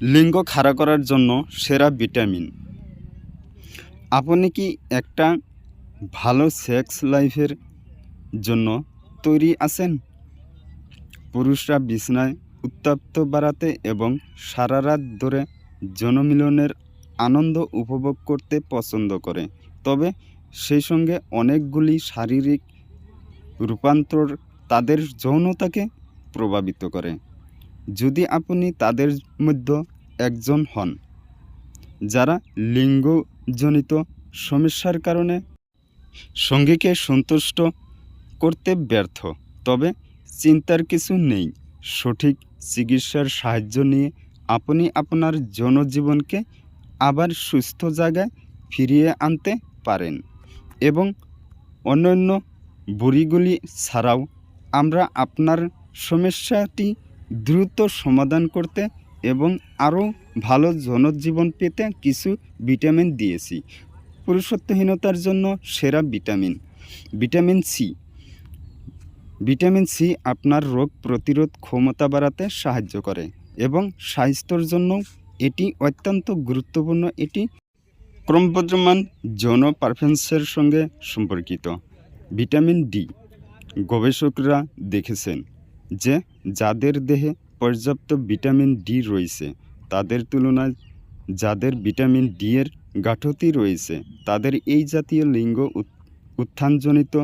লিঙ্গ খাড়া করার জন্য সেরা ভিটামিন। আপনি কি একটা ভালো সেক্স লাইফের জন্য তৈরি আছেন? পুরুষরা বিছনায় উত্তপ্ত বাড়াতে এবং সারা রাত ধরে জনমিলনের আনন্দ উপভোগ করতে পছন্দ করে। তবে সেই সঙ্গে অনেকগুলি শারীরিক রূপান্তর তাদের যৌনতাকে প্রভাবিত করে। যদি আপনি তাদের মধ্যে একজন হন, যারা লিঙ্গজনিত সমস্যার কারণে সঙ্গীকে সন্তুষ্ট করতে ব্যর্থ, তবে চিন্তার কিছু নেই। সঠিক চিকিৎসার সাহায্য নিয়ে আপনি আপনার জনজীবনকে আবার সুস্থ জায়গায় ফিরিয়ে আনতে পারেন এবং অন্যান্য বুড়িগুলি ছাড়াও আমরা আপনার সমস্যাটি দ্রুত সমাধান করতে এবং আরও ভালো জনজীবন পেতে কিছু ভিটামিন দিয়েছি। পুরুষত্বহীনতার জন্য সেরা vitamin. Vitamin C vitamin C আপনার রোগ প্রতিরোধ ক্ষমতা বাড়াতে সাহায্য করে এবং স্বাস্থ্যর জন্য এটি অত্যন্ত গুরুত্বপূর্ণ এটি ক্রমবর্ধমান যৌন পারফরমেন্সের সঙ্গে সম্পর্কিত। ভিটামিন ডি গবেষকরা দেখেছেন যে যাদের দেহে পর্যাপ্ত ভিটামিন ডি রয়েছে, তাদের তুলনায় যাদের ভিটামিন ডি এর গাঠতি রয়েছে, তাদের এই জাতীয় লিঙ্গ উত্থানজনিত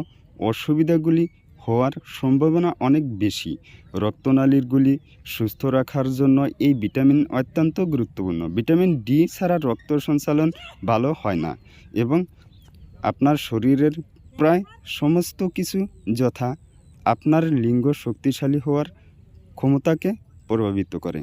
অসুবিধাগুলি হওয়ার সম্ভাবনা অনেক বেশি। রক্তনালীরগুলি সুস্থ রাখার জন্য এই ভিটামিন অত্যন্ত গুরুত্বপূর্ণ। ভিটামিন ডি ছাড়া রক্ত সঞ্চালন ভালো হয় না এবং আপনার শরীরের প্রায় সমস্ত কিছু যথা আপনার লিঙ্গ শক্তিশালী হওয়ার ক্ষমতাকে প্রভাবিত করে।